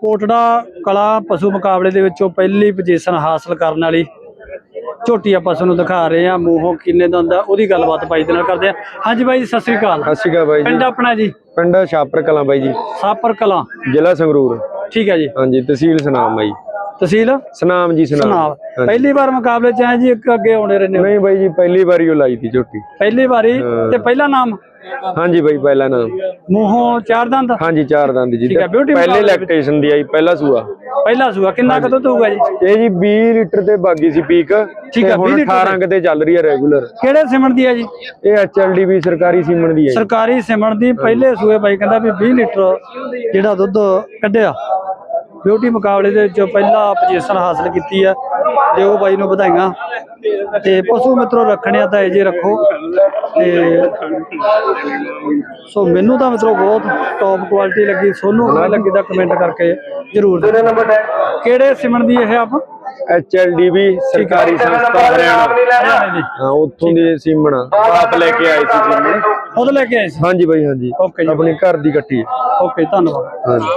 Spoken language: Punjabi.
ਕੋਟੜਾ ਕਲਾ ਪਸ਼ੂ ਮੁਕਾਬਲੇ ਦੇ ਵਿੱਚੋਂ ਪਹਿਲੀ ਪੋਜੀਸ਼ਨ ਹਾਸਲ ਕਰਨ ਵਾਲੀ ਝੋਟੀ ਆਪਾਂ ਤੁਹਾਨੂੰ ਦਿਖਾ ਰਹੇ ਆ ਮੂੰਹੋਂ ਕਿੰਨੇ ਦਾ ਹੁੰਦਾ ਉਹਦੀ ਗੱਲਬਾਤ ਬਾਈ ਦੇ ਨਾਲ ਕਰਦੇ ਆ ਹਾਂਜੀ ਬਾਈ ਜੀ ਸਤਿ ਸ੍ਰੀ ਅਕਾਲ। ਸਤਿ ਸ਼੍ਰੀ ਅਕਾਲ ਬਾਈ ਜੀ। ਪਿੰਡ ਆਪਣਾ ਜੀ? ਪਿੰਡ ਛਾਪਰ ਕਲਾਂ ਬਾਈ ਜੀ। ਸਾਪਰ ਕਲਾਂ। ਜ਼ਿਲ੍ਹਾ ਸੰਗਰੂਰ। ਠੀਕ ਹੈ ਜੀ। ਹਾਂਜੀ ਤਹਿਸੀਲ ਸਨਾਮ ਬਾਈ ਤਹਿਸੀਲ? ਸਨਾਮ ਜੀ ਸਨਾਮ। ਸੁਨਾਵ। ਪਹਿਲੀ ਵਾਰ ਮੁਕਾਬਲੇ ਚ ਆਏ ਜੀ ਇੱਕ ਅੱਗੇ ਆਉਣੇ ਰਹਿੰਦੇ ਹੋ। ਨਹੀਂ ਬਾਈ ਜੀ ਪਹਿਲੀ ਵਾਰੀ ਉਹ ਲਾਈ ਤੀ ਝੋਟੀ। ਪਹਿਲੀ ਵਾਰੀ? ਤੇ ਪਹਿਲਾ ਨਾਮ? ਹਾਂਜੀ ਬਾਈ ਪਹਿਲਾ ਨਾਮ। ਮੂੰਹੋਂ ਚਾਰ ਦੰਦ? ਹਾਂਜੀ ਚਾਰ ਦੰਦ ਜੀ। ਠੀਕ ਹੈ, beauty ਪਹਿਲੇ ਮੁਕਾਬਲੇ। ਲੈਕਟੇਸ਼ਨ ਦੀ ਆਈ ਪਹਿਲਾ ਸੂਆ। ਪਹਿਲਾ ਸੂਆ ਕਿੰਨਾ ਕੁ ਦੁੱਧ ਹੋਊਗਾ ਜੀ? ਇਹ ਜੀ 20 ਲੀਟਰ ਤੇ ਬਾਗੀ ਸੀ ਪੀਕ ਠੀਕ ਹੈ, ਹੁਣ 20 ਲੀਟਰ 18 ਕਿਤੇ ਚੱਲ ਰਹੀ ਹੈ ਰੈਗੂਲਰ ਕਿਹੜੇ ਸਿਮਣ ਦੀ ਹੈ ਜੀ? ਇਹ ਐਚਐਲਡੀ ਵੀ ਸਰਕਾਰੀ ਸੀਮਨ ਦੀ ਹੈ ਜੀ। ਸਰਕਾਰੀ ਸਿਮਣ ਦੀ ਪਹਿਲੇ ਸੂਏ ਬਾਈ ਕਹਿੰਦਾ ਵੀ 20 ਲੀਟਰ ਜਿਹੜਾ ਦੁੱਧ ਕੱਢਿਆ। ਬਿਊਟੀ ਮੁਕਾਬਲੇ ਦੇ ਵਿੱਚ ਪਹਿਲਾ ਪੋਜੀਸ਼ਨ ਹਾਸਲ ਕੀਤੀ ਹੈ ਤੇ ਉਹ ਬਾਈ ਨੂੰ ਵਧਾਈਆਂ। ਤੇ ਪਸ਼ੂ ਮਿੱਤਰੋ ਰੱਖਣੇ ਆ ਤਾਂ ਇਹ ਜੇ ਰੱਖੋ। ਤੇ ਸੋ ਮੈਨੂੰ ਤਾਂ ਮਿੱਤਰੋ ਬਹੁਤ ਟੌਪ ਕੁਆਲਿਟੀ ਲੱਗੀ। ਸੋਨੂੰ ਕਿਵੇਂ ਲੱਗੀ ਤਾਂ ਕਮੈਂਟ ਕਰਕੇ ਜਰੂਰ ਕਿਹੜੇ ਸਿਮਣ ਦੀ ਇਹ ਆਪ? ਐਚਐਲਡੀ ਵੀ ਸਰਕਾਰੀ ਸੰਸਥਾ ਹਰਿਆਣਾ। ਦੀ ਹਾਂ ਉੱਥੋਂ ਦੀ ਸੀਮਨ ਆ। ਆਪ ਲੈ ਕੇ ਆਏ ਸੀ ਸੀਮਨ। ਖੁਦ ਲੈ ਕੇ ਆਏ ਸੀ? ਹਾਂਜੀ ਬਾਈ ਹਾਂਜੀ। ਓਕੇ ਜੀ। ਆਪਣੀ ਘਰ ਦੀ ਹੈ। ਓਕੇ ਧੰਨਵਾਦ। ਹਾਂਜੀ।